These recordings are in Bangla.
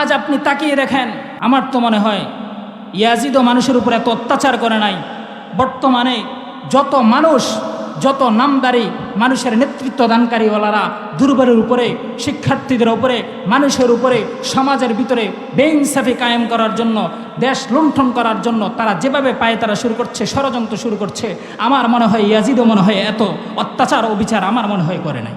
আজ আপনি তাকিয়ে দেখেন, আমার তো মনে হয় ইয়াজিদও মানুষের উপর এত অত্যাচার করে নাই। বর্তমানে যত মানুষ, যত নামদারি মানুষের নেতৃত্ব দানকারীওয়ালারা দুর্বলের উপরে, শিক্ষার্থীদের উপরে, মানুষের উপরে, সমাজের ভিতরে বেইনসাফি কায়েম করার জন্য, দেশ লুণ্ঠন করার জন্য তারা যেভাবে পায় তারা শুরু করছে, ষড়যন্ত্র শুরু করছে, আমার মনে হয় ইয়াজিদও মনে হয় এত অত্যাচার ও বিচার আমার মনে হয় করে নাই।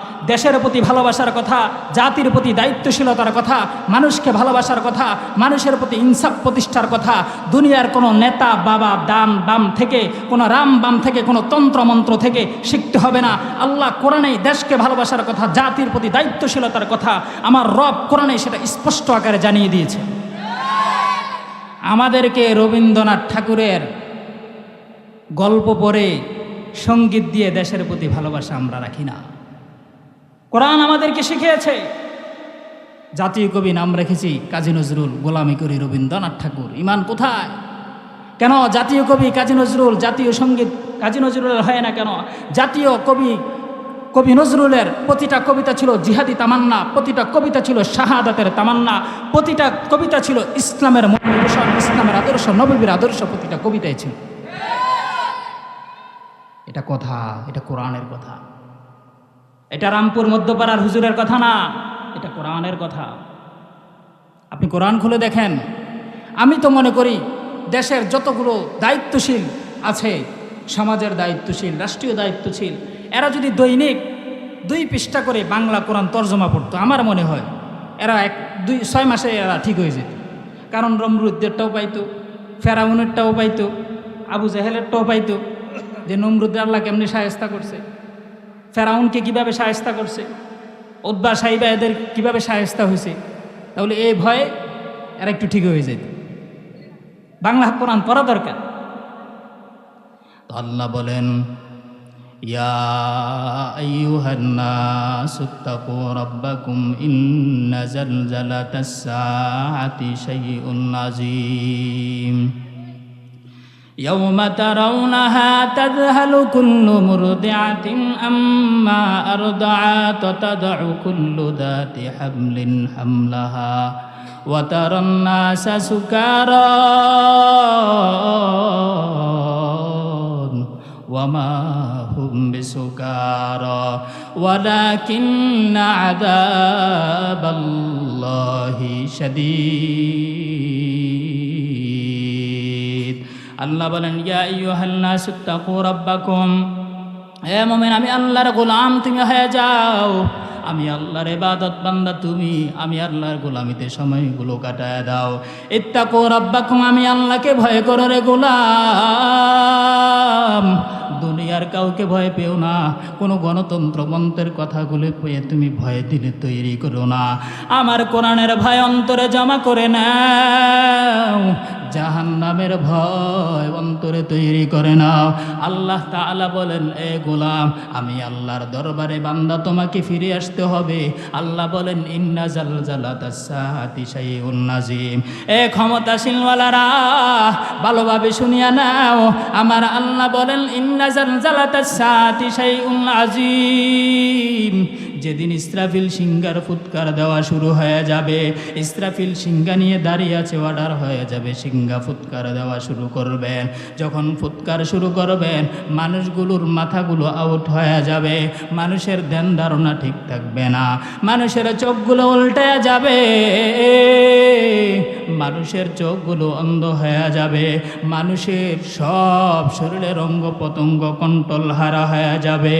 দেশের প্রতি ভালোবাসার কথা, জাতির প্রতি দায়িত্বশীলতার কথা, মানুষকে ভালোবাসার কথা, মানুষের প্রতি ইনসাফ প্রতিষ্ঠার কথা, দুনিয়ার কোনো নেতা, বাবা, দাম, বাম থেকে, কোনো রাম বাম থেকে, কোনো তন্ত্রমন্ত্র থেকে শিখতে হবে না। আল্লাহ কোরআনেই দেশকে ভালোবাসার কথা, জাতির প্রতি দায়িত্বশীলতার কথা, আমার রব কোরআনে সেটা স্পষ্ট আকারে জানিয়ে দিয়েছে। আমাদেরকে রবীন্দ্রনাথ ঠাকুরের গল্প পড়ে সংগীত দিয়ে দেশের প্রতি ভালোবাসা আমরা রাখি না। কোরআন আমাদেরকে শিখিয়েছে। জাতীয় কবি নাম রেখেছি, কাজী নজরুল গোলামি করি রবীন্দ্রনাথ ঠাকুর। ইমান কোথায়? কেন জাতীয় কবি কাজী নজরুল, জাতীয় সংগীত কাজী নজরুলের হয় না কেন? জাতীয় কবি কবি নজরুলের প্রতিটা কবিতা ছিল জিহাদি তামান্না, প্রতিটা কবিতা ছিল শাহাদাতের তামান্না, প্রতিটা কবিতা ছিল ইসলামের মোটিভেশন ইসলামের আদর্শ, নবীর আদর্শ প্রতিটা কবিতায় ছিল। এটা কথা, এটা কোরআনের কথা। এটা রামপুর মধ্যপাড়ার হুজুরের কথা না, এটা কোরআনের কথা। আপনি কোরআন খুলে দেখেন। আমি তো মনে করি দেশের যতগুলো দায়িত্বশীল আছে, সমাজের দায়িত্বশীল, রাষ্ট্রীয় দায়িত্বশীল, এরা যদি দৈনিক দুই পৃষ্ঠা করে বাংলা কোরআন তর্জমা পড়তো, আমার মনে হয় এরা এক, দুই, ছয় মাসে এরা ঠিক হয়ে যেত। কারণ রমরুদ্দেরটাও পাইতো, ফেরাউনেরটাও পাইতো, আবু জাহেলেরটাও পাইতো, যে নমরুদ আল্লাহ কেমনি সায়স্তা করছে। ফেরাউনকে কীভাবে সায়স্তা করছে উদ্বা সাহিবা এদের কীভাবে সায়স্তা হয়েছে, তাহলে এই ভয়ে এরা একটু ঠিক হয়ে যেত। বাংলা কোরআন পড়া দরকার। আল্লাহ বলেন, ইয়া يوم ترونها تذهل كل مرضعة أما أرضعت وتضع كل ذات حمل حملها وترى الناس سكارى وما هم بسكارى ولكن عذاب الله شديد. আল্লাহ বলেন, ইয়া আইয়ুহান্নাস, ইত্তাকু রাব্বাকুম। হে মুমিন, আমি আল্লাহর গোলাম, তুমি হয়ে যাও। আমি আল্লাহর ইবাদত বান্দা, তুমি আমি আল্লাহর গোলামিতে সময়গুলো কাটায় দাও। ইত্তাকু রাব্বাকুম, আমি আল্লাহকে ভয় করো রে গোলাম। দুনিয়ার কাউকে ভয় পেও না। কোনো গণতন্ত্র মন্ত্রের কথাগুলো পেয়ে তুমি ভয় দিলে তৈরি করো না। আমার কোরআনের ভয় অন্তরে জমা করে নাও। জাহান নামের ভয় অন্তরে তৈরি করে নাও। আল্লাহ তাআলা বলেন, এ গোলাম, আমি আল্লাহর দরবারে বান্দা, তোমাকে ফিরে আসতে হবে। আল্লাহ বলেন, ইন্না নাজিম। এ ক্ষমতাশীলওয়ালারা, ভালোভাবে শুনিয়া নাও। আমার আল্লাহ বলেন, ইন্না আজিম যেদিন ইসরাফিল সিঙ্গার ফুৎকার দেওয়া শুরু হয়ে যাবে, ইসরাফিল সিঙ্গা নিয়ে দাঁড়িয়ে আছে অর্ডার হয়ে যাবে সিঙ্গা ফুৎকার দেওয়া শুরু করবেন যখন ফুৎকার শুরু করবেন মানুষগুলোর মাথাগুলো আউট হয়ে যাবে, মানুষের ধ্যান ধারণা ঠিক থাকবে না, মানুষের চোখগুলো উল্টে যাবে, মানুষের চোখগুলো অন্ধ হয়ে যাবে, মানুষের সব শরীরের অঙ্গ প্রত্যঙ্গ কন্ট্রোল হারা হয়ে যাবে।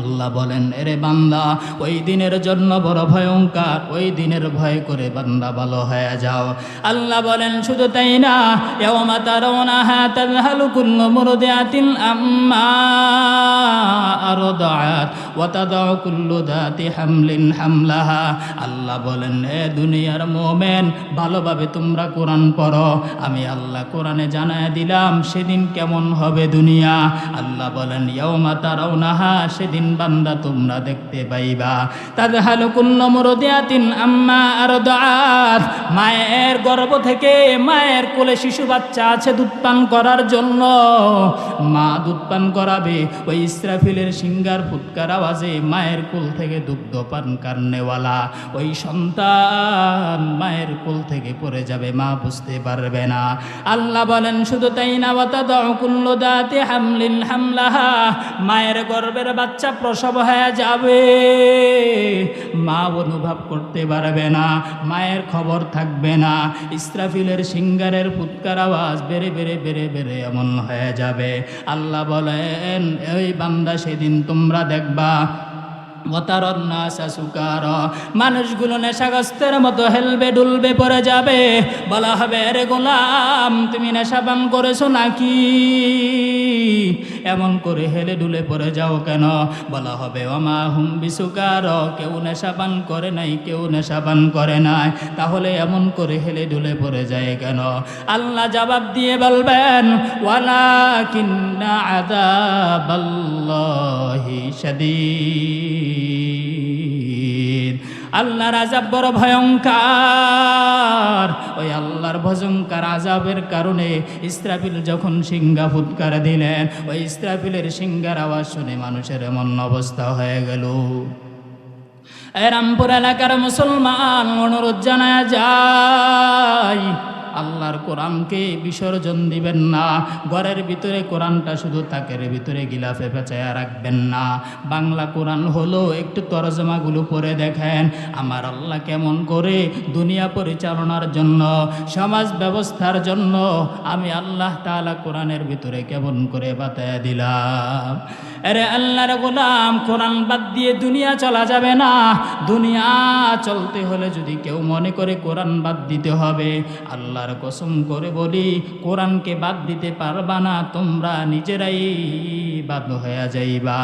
আল্লাহ বলেন, এরে বান্দা, ওই দিনের জন্য বড় ভয়ঙ্কর, ওই দিনের ভয় করে বান্দা ভালো হয়ে যাও। আল্লাহ বলেন, শুধু তাই না ইয়াওমা তারাউনাহা তাযহালু কুল্লু মুরদিআতিন আম্মা আরদাআত ওয়াতাদাউ কুল্লু দাতি হামলিন হামলাহা। আল্লাহ বলেন, এ দুনিয়ার মোমেন, ভালোভাবে তোমরা কোরআন পড়ো। আমি আল্লাহ কোরআনে জানায় দিলাম, সেদিন কেমন হবে দুনিয়া? আল্লাহ বলেন, ইয়াউমা তারাউনাহা সেদিন বান্দা তোমরা দেখতে পাইবা। তাদের হালো কুল্লু মুরদিয়াতিন আম্মা আরদাত মায়ের গর্ভ থেকে মায়ের কোলে শিশু বাচ্চা আছে দুধ পান করার জন্য। মা দুধ পান করাবে, ওই ইসরাফিলের সিঙ্গার ফুৎকার আওয়াজে মায়ের কোল থেকে দুগ্ধ পান কারণেওয়ালা ওই সন্তান মায়ের কোল থেকে পড়ে যাবে, মা বুঝতে পারবে না। আল্লাহ বলেন, শুধু তাই না মায়ের গর্ভের বাচ্চা প্রসব হয়ে যাবে। মা অনুভব করতে পারবে না, মায়ের খবর থাকবে না। ইসরাফিলের সিঙ্গারের ফুৎকার আওয়াজ বেড়ে বেড়ে বেড়ে বেড়ে এমন হয়ে যাবে। আল্লাহ বলেন, এই বান্দা সেদিন তোমরা দেখবা মানুষগুলো নেশাগ্রস্তের মতো হেলবে ডুলবে পড়ে যাবে। বলা হবে, রে গোলাম, তুমি নেশাপান করেছ নাকি? এমন করে হেলে ডুলে পড়ে যাও কেন? বলা হবে অমা হুম বিসুকার, কেউ নেশাপান করে নাই, কেউ নেশাপান করে নাই। তাহলে এমন করে হেলে ডুলে পড়ে যায় কেন? আল্লাহ জবাব দিয়ে বলবেন ওয়ালা কিন্না আদা আদাবাল্লাহি শাদীদ। আল্লাহর আজাব বড় ভয়ঙ্কর। ওই আল্লাহর ভয়ঙ্কর আজাবের কারণে ইসরাফিল যখন সিঙ্গা ফুৎকার দিলেন, ওই ইসরাফিলের সিঙ্গার আওয়াজ শুনে মানুষের এমন অবস্থা হয়ে গেল। রামপুর এলাকার মুসলমান অনুরোধ জানা যায় আল্লাহর কোরআনকে বিসর্জন দিবেন না। ঘরের ভিতরে কোরআনটা শুধু তাকের ভিতরে গিলাফে পেঁচায়া রাখবেন না। বাংলা কোরআন হলো একটু তরজমাগুলো পড়ে দেখেন। আমার আল্লাহ কেমন করে দুনিয়া পরিচালনার জন্য, সমাজ ব্যবস্থার জন্য আমি আল্লাহ তাআলা কোরআনের ভিতরে কেমন করে বাতায়া দিলাম। আরে আল্লাহর গোলাম, কোরআন বাদ দিয়ে দুনিয়া চলা যাবে না। দুনিয়া চলতে হলে যদি কেউ মনে করে কোরআন বাদ দিতে হবে আল্লাহর কসম করে বলি কোরআনকে বাদ দিতে পারবা না তোমরা নিজেরাই বাধ্য হয়ে যাইবা।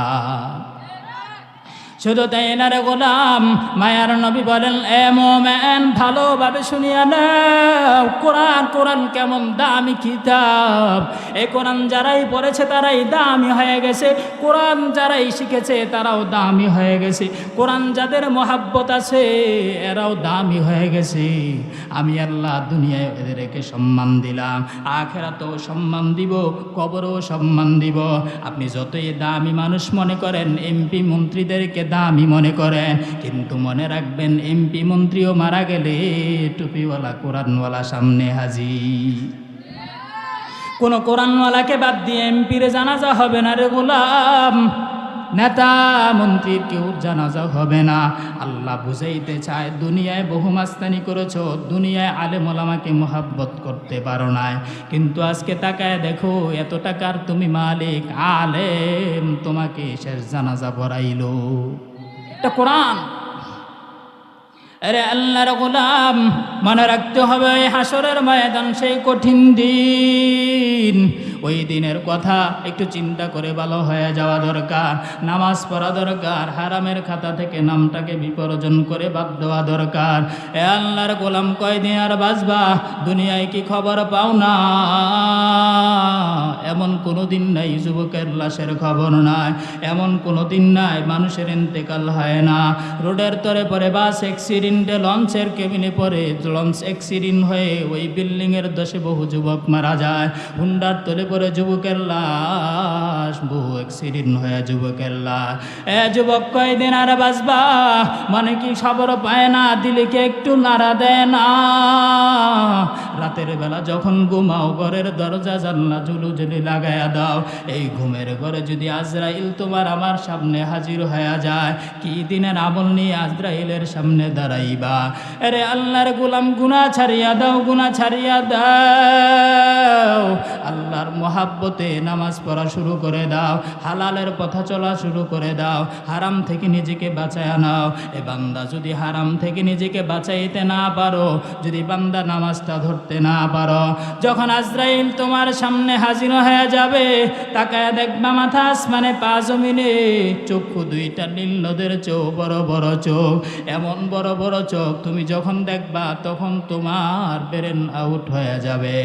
শুধু তাই না রে গোলাম, মায়ার নবী বলেন, এ মোমেন, ভালোভাবে শুনিয়া নাও, কোরআন কোরআন কেমন দামি কিতাব। এ কোরআন যারাই পড়েছে তারাই দামি হয়ে গেছে, কোরআন যারাই শিখেছে তারাও দামি হয়ে গেছে। কোরআন যাদের মহাব্বত আছে, এরাও দামি হয়ে গেছে। আমি আল্লাহ দুনিয়ায় এদেরকে সম্মান দিলাম, আখেরাতেও সম্মান দিব, কবরও সম্মান দিব। আপনি যতই দামি মানুষ মনে করেন, এমপি মন্ত্রীদেরকে দামি মনে করেন। কিন্তু মনে রাখবেন, এমপি মন্ত্রীও মারা গেলে টুপিওয়ালা কোরআনওয়ালা সামনে হাজি কোনো কোরআনওয়ালাকে বাদ দিয়ে এমপিরে জানাজা হবে না রে গোলাম। নেতা মন্ত্রীর কেউ জানাজা হবে না। আল্লাহ বুঝাইতে চায়, দুনিয়ায় বহু মাস্তানি করেছ, দুনিয়ায় আলেম ওলামাকে মোহাব্বত করতে পারো নাই। কিন্তু আজকে তাকায় দেখো, এত টাকার তুমি মালিক, আলেম তোমাকে শেষ জানাজা পড়াইলো। এটা কোরআন। আরে আল্লাহর গোলাম, মনে রাখতে হবে হাসরের ময়দান সেই কঠিন দিন। ওই দিনের কথা একটু চিন্তা করে ভালো হয়ে যাওয়া দরকার। নামাজ পড়া দরকার, হারামের খাতা থেকে নামটাকে বিপর্জন করে বাদ দেওয়া দরকার। এ আল্লাহর গোলাম কয়দিন আর বাঁচবা? দুনিয়ায় কি খবর পাও না? এমন কোনো দিন নাই, যুবকের লাশের খবর নাই। এমন কোনো দিন নাই, মানুষের ইন্তেকাল হয় না। রোডের তরে পরে বাস অ্যাক্সিডেন্টে লঞ্চের কেবিনে পরে লঞ্চ অ্যাক্সিডেন্ট হয়ে ওই বিল্ডিংয়ের দশে বহু যুবক মারা যায়। হুন্ডার তলে পরে যুবকের লাশ, বহু অ্যাক্সিডেন্ট হয়ে যুবকের লাশ। এ যুবক কয়দিন আর বাঁচবা? মানে কি খবর পায় না? দিলে দিলিকে একটু নাড়া দেয় না? রাতের বেলা যখন ঘুমাও, ঘরের দরজা, জানলা জুলু জুলি লাগাইয়া দাও। এই ঘুমের ঘরে যদি আজরাইল তোমার আমার সামনে হাজির হয়ে যায়, কি দিনের আমল নিয়ে আজরাইলের সামনে দাঁড়াইবা? আরে আল্লাহর গোলাম গুনা ছাড়িয়া দাও গুনা ছাড়িয়া দাও। আল্লাহর মহাব্বতে নামাজ পড়া শুরু করে দাও, হালালের পথা চলা শুরু করে দাও, হারাম থেকে নিজেকে বাঁচায় নাও। এ বান্দা যদি হারাম থেকে নিজেকে বাঁচাইতে না পারো, যদি বান্দা নামাজটা ধরতে না পারো, যখন আজরাইল তোমার সামনে হাজির হয়ে যাবে, তাকায় দেখবা মাথা আসমানে পা জমিনে চক্ষু দুইটা নীল নদের চোখ, বড় বড় চোখ। এমন বড় বড় চোখ তুমি যখন দেখবা, তখন তোমার ব্রেন আউট হয়ে যাবে।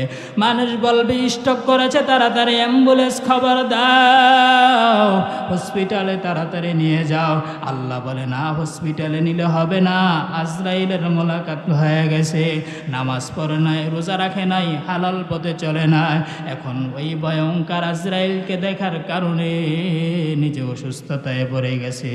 মানুষ বলবে, স্টক করেছে তাড়াতাড়ি অ্যাম্বুলেন্স খবর দাও। হসপিটালে তাড়াতাড়ি নিয়ে যাও। আল্লাহ বলে, না, হসপিটালে নিলে হবে না। আজরাইলের মোলাকাত হয়ে গেছে। নামাজ পড়ে নাই, রোজা রাখে নাই, হালাল পথে চলে নাই। এখন ওই ভয়ঙ্কর আজরাইলকে দেখার কারণে নিজে অসুস্থতায় পড়ে গেছে।